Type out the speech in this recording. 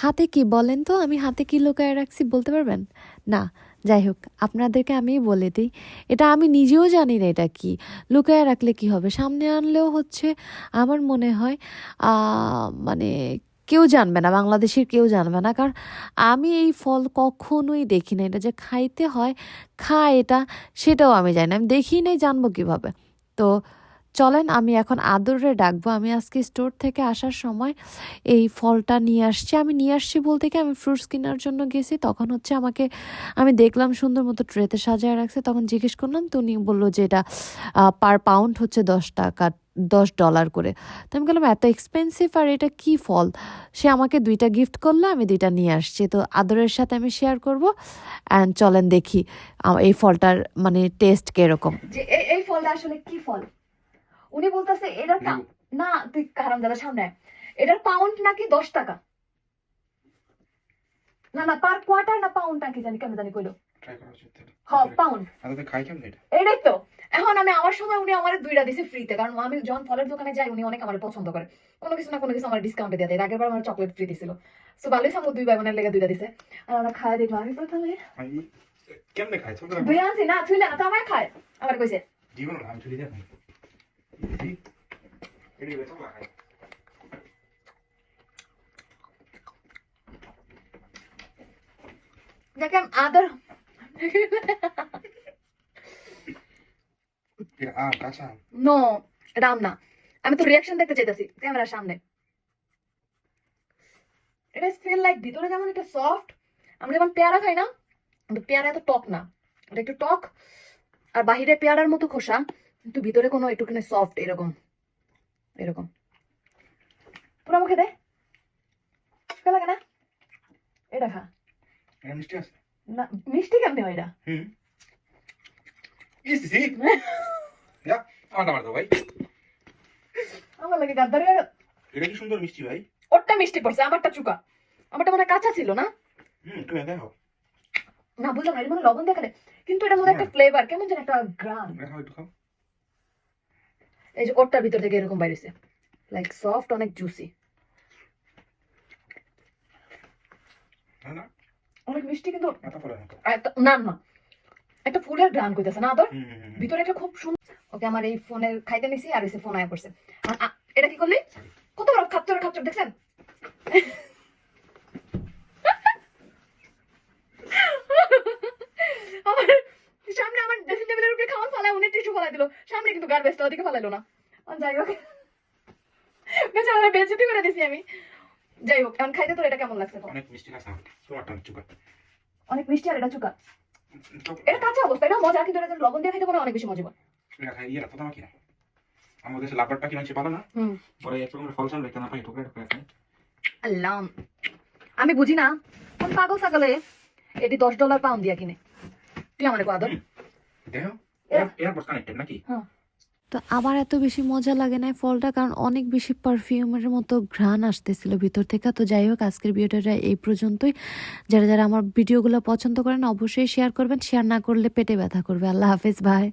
হাতে কি বলেন তো? আমি হাতে কি লুকায় রাখছি বলতে পারবেন? না, যাই হোক, আপনাদেরকে আমি বলে দিই, এটা আমি নিজেও জানি না এটা কি। লুকায় রাখলে কি হবে? সামনে আনলেও হচ্ছে, আমার মনে হয় মানে কেউ জানবে না, বাংলাদেশের কেউ জানবে না। কারণ আমি এই ফল কখনোই দেখি না। এটা যে খাইতে হয়, খায় এটা, সেটাও আমি জানি না। আমি দেখি নাই, জানব কীভাবে? তো চলেন, আমি এখন আদরে ডাকবো। আমি আজকে স্টোর থেকে আসার সময় এই ফলটা নিয়ে আসছি। আমি নিয়ে আসছি বলতে কি, আমি ফ্রুটস কেনার জন্য গেছি। তখন হচ্ছে আমাকে, আমি দেখলাম সুন্দর মতো ট্রেতে সাজায় রাখছে। তখন জিজ্ঞেস করলাম, তো উনি বলল যে এটা পার পাউন্ড হচ্ছে দশ টাকা, দশ ডলার করে। তো আমি বললাম, এত এক্সপেন্সিভ আর এটা কি ফল? সে আমাকে দুইটা গিফট করল, আমি দুইটা নিয়ে আসছি। তো আদরের সাথে আমি শেয়ার করব। অ্যান্ড চলেন দেখি এই ফলটার মানে টেস্ট কীরকম? এই ফলটা আসলে কি ফল? উনি বলতেছে এটা না তুই কারণ দাদা সামনে এটার পাউন্ড নাকি দশ টাকা? না না পার কোয়ার্টার না পাউন্ড নাকি জানি কেমন জানি কইলো। ট্রাই করা উচিত তাহলে। হ পাউন্ড এটাই তো। এখন আমি আমার সময় উনি আমার দুইটা দিছে ফ্রিতে কারণ আমি যখন ফলের দোকানে যাই উনি অনেক আমার পছন্দ করে। কোনো কিছু না কোনো কিছু আমার ডিসকাউন্টে দিয়ে দেয়। এর আগের বার আমার চকলেট ফ্রি দিছিল। সো ভালোই সামু দুই ভাই বোনের লেগে দুইটা দিছে। আর আমরা খাই দেখলাম আমি প্রথমে। কেমনে খাই না ছুইলে না তো আমার খায়। আমার কইছে জীবন আমি খাই দেখেন আদর। নো রাম না। আমি তো রিয়াকশন দেখতে চাইতেছি ক্যামেরার সামনে। এটা ফিল লাইক ভিতরে যেমন এটা সফট আমরা যেমন পেয়ারা খাই না পেয়ারা এত টক না। এটা একটু টক আর বাহিরে পেয়ারার মতো খোসা। কিন্তু ভিতরে কোনো একটুখানি সফট এরকম এরকম। পুরো মুখে দে। লাগে না? এটা খা মিষ্টি আছে। না মিষ্টি কেমনি হয় এটা? হুম। ইস যা আমার আমার দাও ভাই। আমার লাগে গাদ্দারি এটা কি সুন্দর মিষ্টি ভাই? ওরটা মিষ্টি পড়ছে আমারটা চুকা। আমারটা মানে কাঁচা ছিল না? হুম তুমি দেখো না বুঝলাম না এটা মানে লবণ দেখালে কিন্তু একটা ফ্লেভার কেমন যেন একটা গ্রাম দেখো একটু খাও। এই যে ওরটার ভিতর থেকে এরকম বাইরেছে লাইক সফট অনেক জুসি অনেক মিষ্টি কিন্তু না না। একটা ফুলের গ্রাম কইতেছে না হুম ভিতরে একটা খুব সুন্দর ওকে আমার এই ফোনের খাইতে নিছি আর এসে ফোন আয়া পড়ছে। এটা কি করলি? কত বড় খাচ্চর খাচ্চর দেখছেন? আমার সামনে আমার ফালায় উনি টিস্যু ফালাই দিল। সামনে কিন্তু গার্বেজটা ওদিকে ফালাইলো না। যাই হোক। বেচারা বেজতি করে দিছি আমি। যাই হোক এখন খাইতে তোর এটা কেমন লাগছে? অনেক মিষ্টি তোমারটা চুকা অনেক মিষ্টি আর এটা চুকা। এটা কাঁচা অবস্থা এটা মজা কিন্তু এটা লবণ দিয়ে খাইতে হয় অনেক বেশি মজা হয়। এটা খাই ইয়ে কি? না আমাদের দেশে কি ভালো না? পরে ফল কেনা পাই ঠোকরে ঠোকরে খাই। আল্লাহ। আমি বুঝি না কোন পাগল ছাগলে এটি দশ ডলার পাউন্ড দিয়া কিনে। তুই আমার আদর। দেখো এয়ারপোর্ট কানেক্টেড নাকি? তো আমার এত বেশি মজা লাগে না ফলটা কারণ অনেক বেশি পারফিউমের মতো ঘ্রাণ আসতেছিল ভিতর থেকে। তো যাই হোক আজকের ভিডিওটা এই পর্যন্তই। যারা যারা আমার ভিডিওগুলো পছন্দ করেন অবশ্যই শেয়ার করবেন। শেয়ার না করলে পেটে ব্যথা করবে। আল্লাহ হাফিজ ভাই